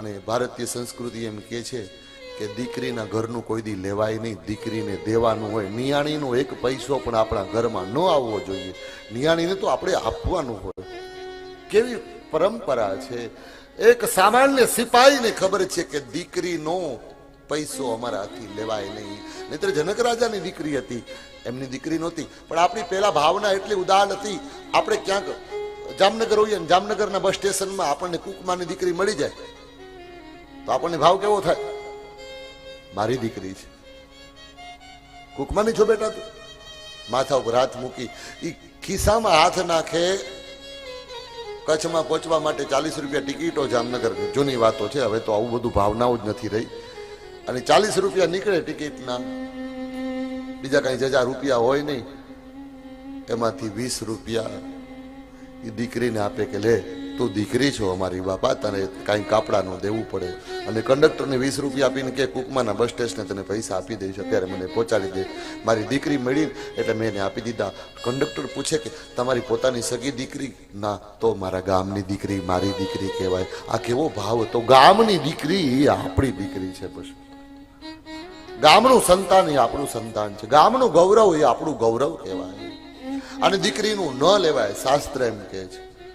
અને ભારતીય સંસ્કૃતિ એમ કે છે કે દીકરીના ઘરનું કોઈ દી લેવાય નહીં, દીકરીને દેવાનું હોય. નિયાણીનો એક પૈસો પણ આપણા ઘરમાં ન આવવો જોઈએ. નિયાણીને તો આપણે આપવાનું હોય. કેવી પરંપરા છે? એક સામાન્ય સિપાહીને ખબર છે કે દીકરીનો પૈસો અમારાથી લેવાય નહીં. નહીતર જનક રાજાની દીકરી હતી. એમની દીકરી નહોતી. પણ આપણી પેલા ભાવના એટલી ઉદાહરણ હતી. આપણે ક્યાંક જામનગર હોઈએ જામનગરના બસ સ્ટેશનમાં આપણને કુકમાની દીકરી મળી જાય. તો આપણને ભાવ કેવો થાય? મારી દીકરી છે. કુકમાની છો બેટા તું? માથા ઉપર હાથ મૂકી એ ખિસ્સામાં હાથ નાખે. કચ્છમાં પહોંચવા માટે ચાલીસ રૂપિયા ટિકિટો જામનગર જૂની વાતો છે. હવે તો આવું બધું ભાવનાઓ જ નથી રહી. અને ચાલીસ રૂપિયા નીકળે ટિકિટના. બીજા કાંઈ જજા રૂપિયા હોય નહીં. એમાંથી વીસ રૂપિયા એ દીકરીને આપે કે લે તું દીકરી છો અમારી બાપા, તને કાંઈ કાપડાનું દેવું પડે. અને કંડક્ટરને વીસ રૂપિયા આપીને કે કુકમાના બસ સ્ટેશને તને પૈસા આપી દઈશ, અત્યારે મને પહોંચાડી દે. મારી દીકરી મળી એટલે મેં એને આપી દીધા. કંડક્ટર પૂછે કે, તમારી પોતાની સગી દીકરી? ના, તો મારા ગામની દીકરી, મારી દીકરી કહેવાય. આ કેવો ભાવ તો ગામની દીકરી એ આપણી દીકરી છે બસ. ગામનું સંતાન એ આપણું સંતાન છે. ગામનું ગૌરવ એ આપણું ગૌરવ કહેવાય. અને દીકરીનું ન લેવાય, શાસ્ત્ર એમ કહે છે.